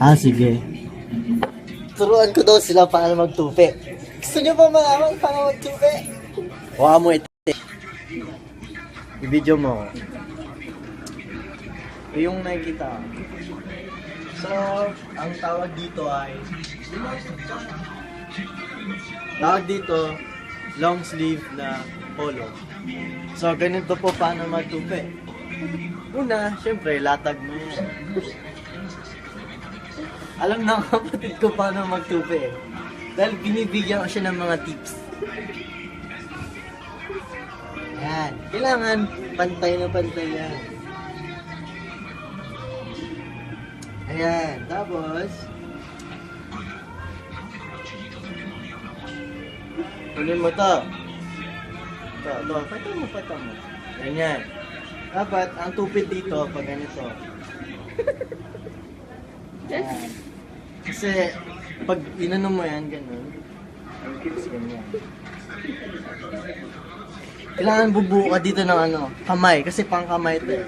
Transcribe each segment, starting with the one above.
Ah, sige. Turuan ko daw sila paano magtupi. Gusto niyo ba malaman paano magtupi? Huwag mo ito. I-video mo. Yung nakikita. So, ang tawag dito ay tawag dito long sleeve na polo. So, ganito po paano magtupi. Una, syempre, latag mo yan. Alam ng kapatid ko paano magtupi eh. Dahil binibigyan ko siya ng mga tips. Yan. Kailangan pantay na pantay yan. Ayan. Tapos, kunin mo to. Ito, ito. Pata mo, pata mo. Ganyan. Dapat, ang tupid dito, pag ganito. Yan. Kasi, pag inano mo yan, ganun. Tapos ganyan. Kailangan bubuo ka dito ng ano, kamay. Kasi pang kamay ito eh.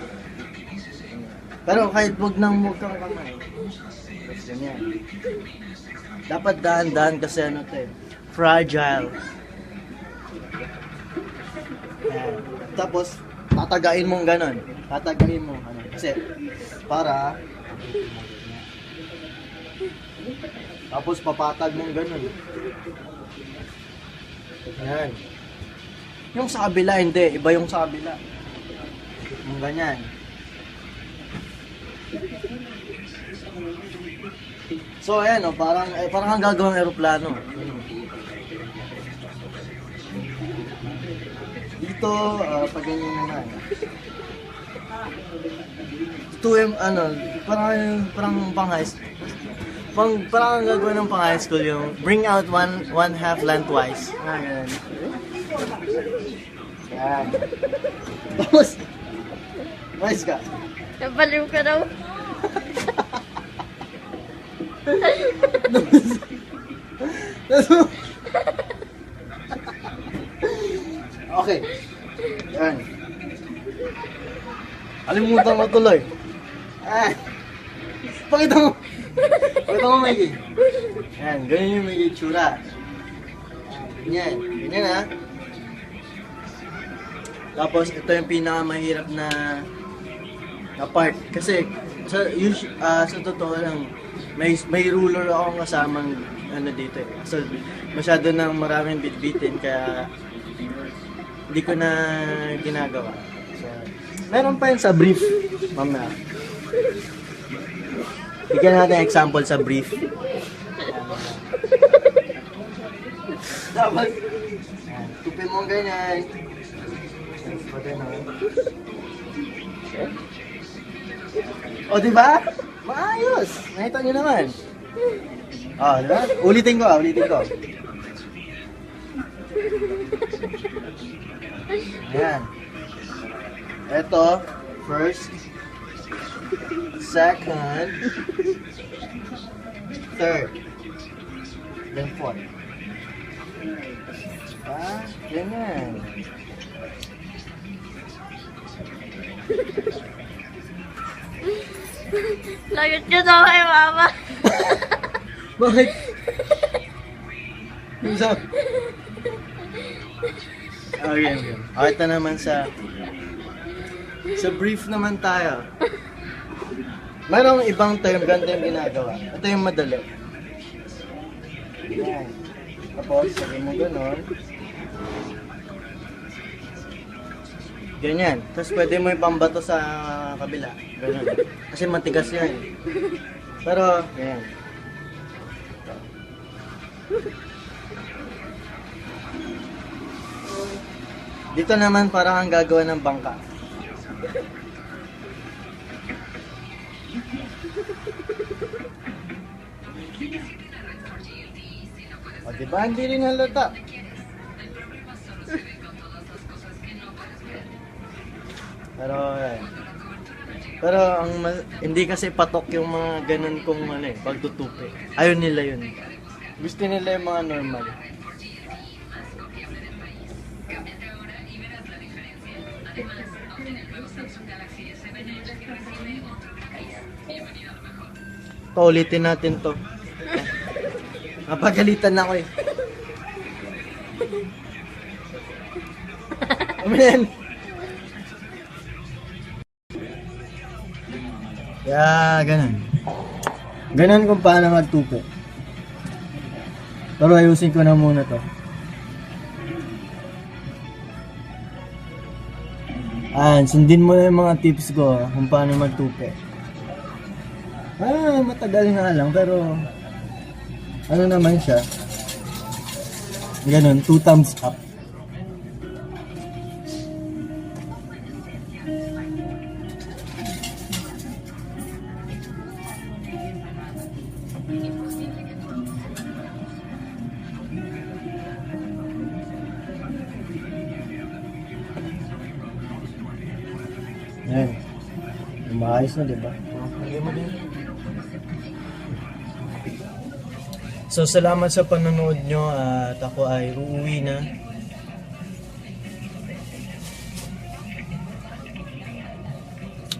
Pero kahit wag nang wag kang kamay. Tapos ganyan. Dapat dahan-dahan kasi ano to eh. Fragile. Yan. Tapos, tatagain mong ganon. Tatagain mo. Ano, kasi, para, tapos papatag mong ganun. Yan. Yung sa hindi. Iba yung sa kabila. Yung ganyan. So, ayan, oh, parang, eh, parang kang gagawang aeroplano. Dito, ah, pag ganyan naman. Ito yung, ano, parang, parang pang high school. Pang, parang ang gagawin ng pang high school yung bring out one one half lengthwise. Ah, ganun. Yan. Tapos, ka. Nabaliw ka daw. okay. Yan. Alimutan ko tuloy. Ah. Pakita mo. Pakita mo, Mikey. Yan, ganyan yung may itsura. Ganyan. Ganyan ha. Tapos, ito yung pinakamahirap na na part. Kasi, sa, us, ah, sa totoo lang, may, may ruler akong kasamang ano dito eh. So, masyado nang maraming bitbitin kaya hindi ko na ginagawa. So, meron pa yun sa brief. Mamaya. Bigyan natin example sa brief. Dapat, tupin mo ganyan. O, di ba? Maayos! Nakita nyo naman. O, di ba? Ulitin ko, ulitin ko. Ayan. Ito, first, second, third, then fourth. Ah, ganyan. Lagot ka daw kay mama. Bakit? Isa. Okay, okay. Okay, ito naman sa... Sa brief naman tayo. Mayroong ibang term, ganito yung ginagawa. Ito yung madali. Yan. Tapos, sabi mo ganon. Ganyan. Tapos pwede mo ipambato sa kabila. Ganon. Kasi matigas yan. Pero, ganyan. Dito naman parang ang gagawa ng bangka. O, diba? Hindi rin halata. Pero, eh, pero ang hindi kasi patok yung mga ganun kung ano eh, pagtutupi. Ayaw nila yun. Gusto nila yung mga normal. Paulitin natin to. Napagalitan na ako eh. Yan? Yeah, ganun. Ganun kung paano magtupi. Pero ayusin ko na muna to. Ayan, sundin mo na yung mga tips ko ah, kung paano magtupi. Ah, matagal nga lang, pero ano naman siya? Ganun, two thumbs up. Ayan. Umayos na, di ba? Lagyan mo din. So, salamat sa panonood nyo at ako ay uuwi na.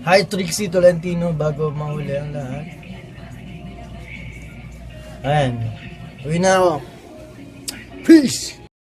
Hi, Trixie Tolentino bago mahuli ang lahat. Ayan. Uwi na ako. Peace!